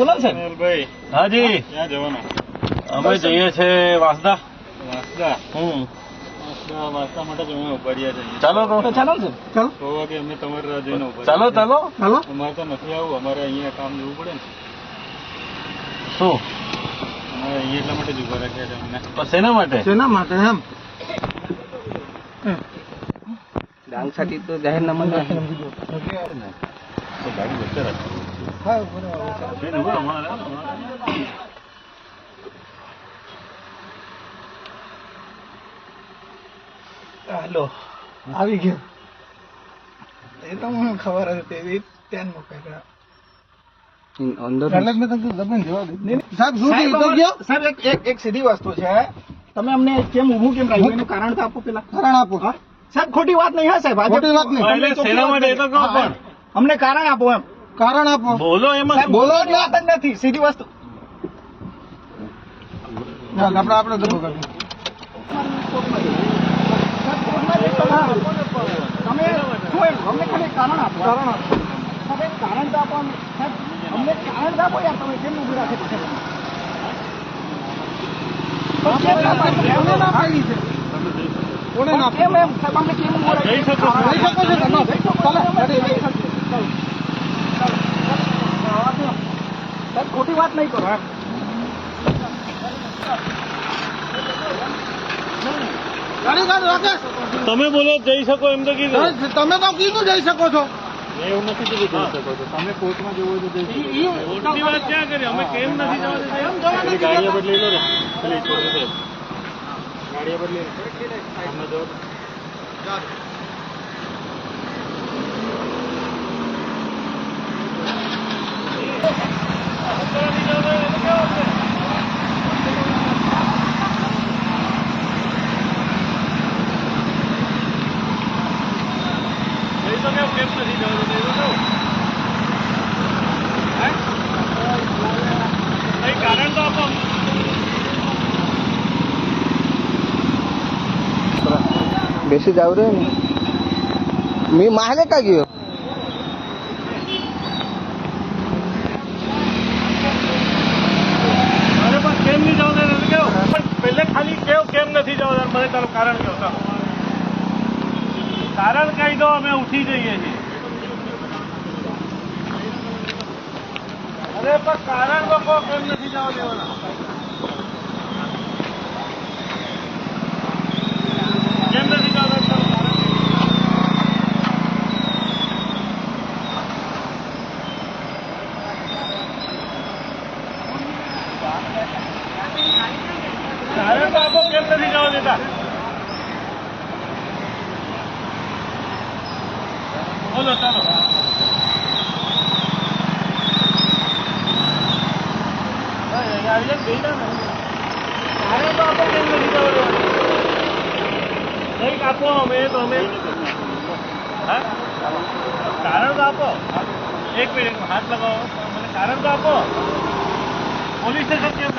બોલો છે હાજી. ક્યાં જવાના? અમે જઈએ છે વાસદા. વાસદા? હમ. ચાલો તો. ચાલો ને. વાગે અમે તમારી રાહ જોઈને ચાલો ચાલો. ચાલો. અમારે તો નથી આવું. અમારે અહીંયા કામ જવું પડે ને. શું? અહીંયા એટલા માટે જ ઊભા રાખ્યા છે અમને શેના માટે? શેના માટે એમ? ડાંગ તો જાહેરનામા તો ગાડી વચ્ચે રાખ. બેન, ઊભો રહો, હમણાં રહો, હમણાં રહો. હાલો આવી ગયો એ તો મને ખબર હતી એ ત્યાં મુકાય સાહેબ શું થયું? તો ગયો? સાહેબ એક એક એક સીધી વસ્તુ છે. તમે અમને કેમ ઊભું કેમ રાખ્યું? એનું કારણ તો આપો પેલા. કારણ આપો. સાહેબ ખોટી વાત નહીં હા સાહેબ. ખોટી વાત નહીં. અમને કારણ આપો એમ. કારણ આપો બોલો એમાં બોલો એટલે વાત જ નથી સીધી વસ્તુ આપણે આપણે તમે શું એમ અમને ખાલી કારણ આપો કારણ આપો કારણ તો આપો અમને. કારણ આપો યાર તમે કેમ રાખી ના પાડી? કોને ના પાડી છે? કોને ના કેમ એમ સાહેબ અમને કેમ રાખી? જઈ શકો છો. જઈ શકો છો. ચાલો. સાહેબ ખોટી વાત નહીં કરો એમ ગાડી તમે બોલો જઈ શકો એમ તો કીધું. તમે તો કીધું જઈ શકો છો. એવું નથી જઈ શકો છો. તમે કોર્ટમાં જવું હોય તો જઈ શકો વાત ક્યાં કરી? અમે કેમ નથી જવા ગાડીઓ બદલી લો. ગાડીઓ બદલી જો. જઈ શકો કેમ નથી જવા દેતા? એ તો કહો. હે? કઈ કારણ તો આપો बेसी जाऊ रे मी मागे का घेऊ અરે પણ કેમ નહીં જવા દેતા? કેવો? પણ પહેલે ખાલી કેવો કેમ નથી જવા દેતા? મને તારું કારણ કહો ચાલો. કારણ કહી દો અમે ઉઠી જઈએ છીએ અરે પણ કારણ તો કહો કેમ નથી જવા દેવાના કારણ તો આપો કેમ નથી જવા દેતા બોલો ચાલો હા, આવી જાય ને, બેસી જાઓ ને. કારણ તો આપો કેમ નથી જવા દેતા કંઈક આપો અમે તો અમે હા કારણ તો આપો. પોલીસ સ્ટેશન કેમ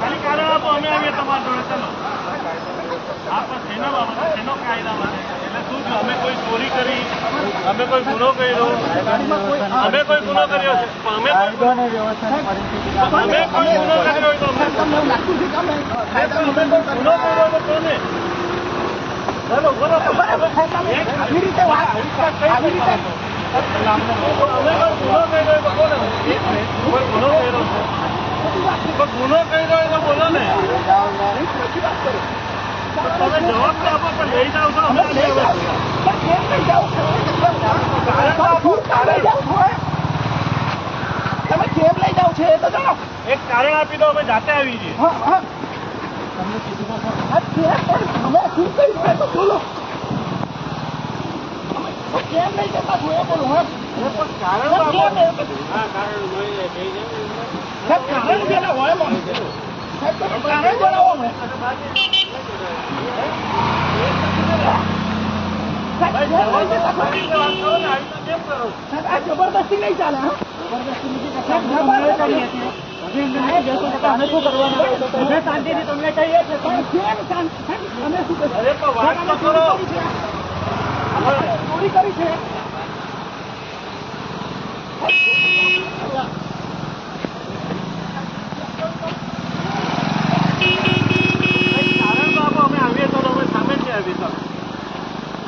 ખાલી કારણ આપો અમે આવીએ તમારા જોડે. ચલો. હા પણ શેના બાબતે શેનો કાયદા એટલે શું છે અમે કોઈ ચોરી કરી અમે કોઈ ગુનો કર્યો? અમે કોઈ ગુનો કર્યો છે? અમે અમે કોઈ ગુનો કર્યો તો ગુનો કર્યો તો કોને આવી રીતે વાત આવી રીતે. ગુનો કર્યો હોય તો બોલો ને. તમે જવાબ આપો પણ લઈ જાઓ તો અમે લઈ જાઓ. તમે કેમ લઈ જાઓ છો એ તો જણાવો. એક કારણ આપી દો અમે જાતે આવી જઈએ. જબરદસ્તી નહીં ચાલે જબરદસ્તી અમે શું કરવાના અમે શાંતિથી તમને કહીએ છીએ તમે કેમ શાંત સાહેબ, અમે શું કરીએ? અરે પણ વાત તો કરો અમે ચોરી કરી છે કારણ તો આપો અમે આવીએ તો અમે સામે જ આવીએ તો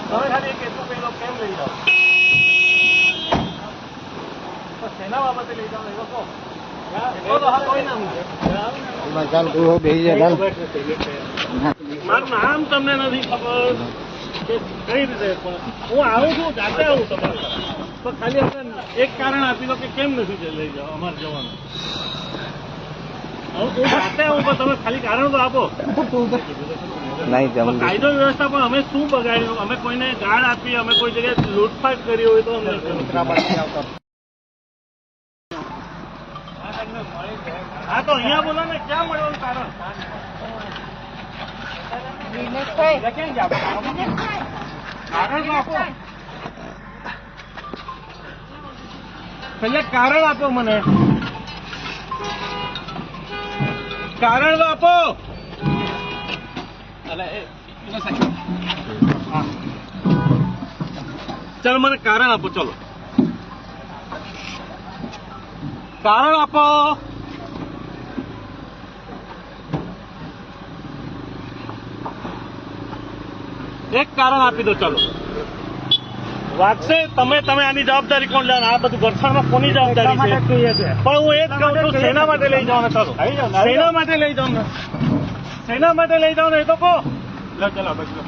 તમે ખાલી એક એટલું પેલો કેમ લઈ જાઓ તો શેના બાબતે લઈ જાઓ એ તો કહો એટલો તો હા કોઈ ના મૂકે. મારું નામ તમને નથી ખબર. કઈ રીતે હું આવું છું જાતે આવું તમારે. તો ખાલી એક કારણ આપી દો કે કેમ નથી લઈ જાઓ અમારે જવાનું. કાયદો વ્યવસ્થા પણ અમે શું બગાડ્યું? અમે કોઈને ગાળ આપી અમે કોઈ જગ્યાએ લૂંટફાટ કરી હોય તો અમને કહો. હા તો અહીંયા બોલો ને ક્યાં મળવાનું કારણ? એટલે કારણ આપો? પેલે કારણ આપો મને. કારણ તો આપો. હા. ચાલો મને કારણ આપો ચલો. કારણ આપો એક કારણ આપી દો ચાલો વાગશે તમે તમે આની જવાબદારી કોણ લેવાના આ બધું ઘર્ષણમાં કોની જવાબદારી છે પણ હું એ જ કહું છું સેના માટે લઈ જાઓ ચાલો સેના માટે લઈ જાઓ ને માટે લઈ જાઉં ને એ તો કહો લો ચલો બસ લો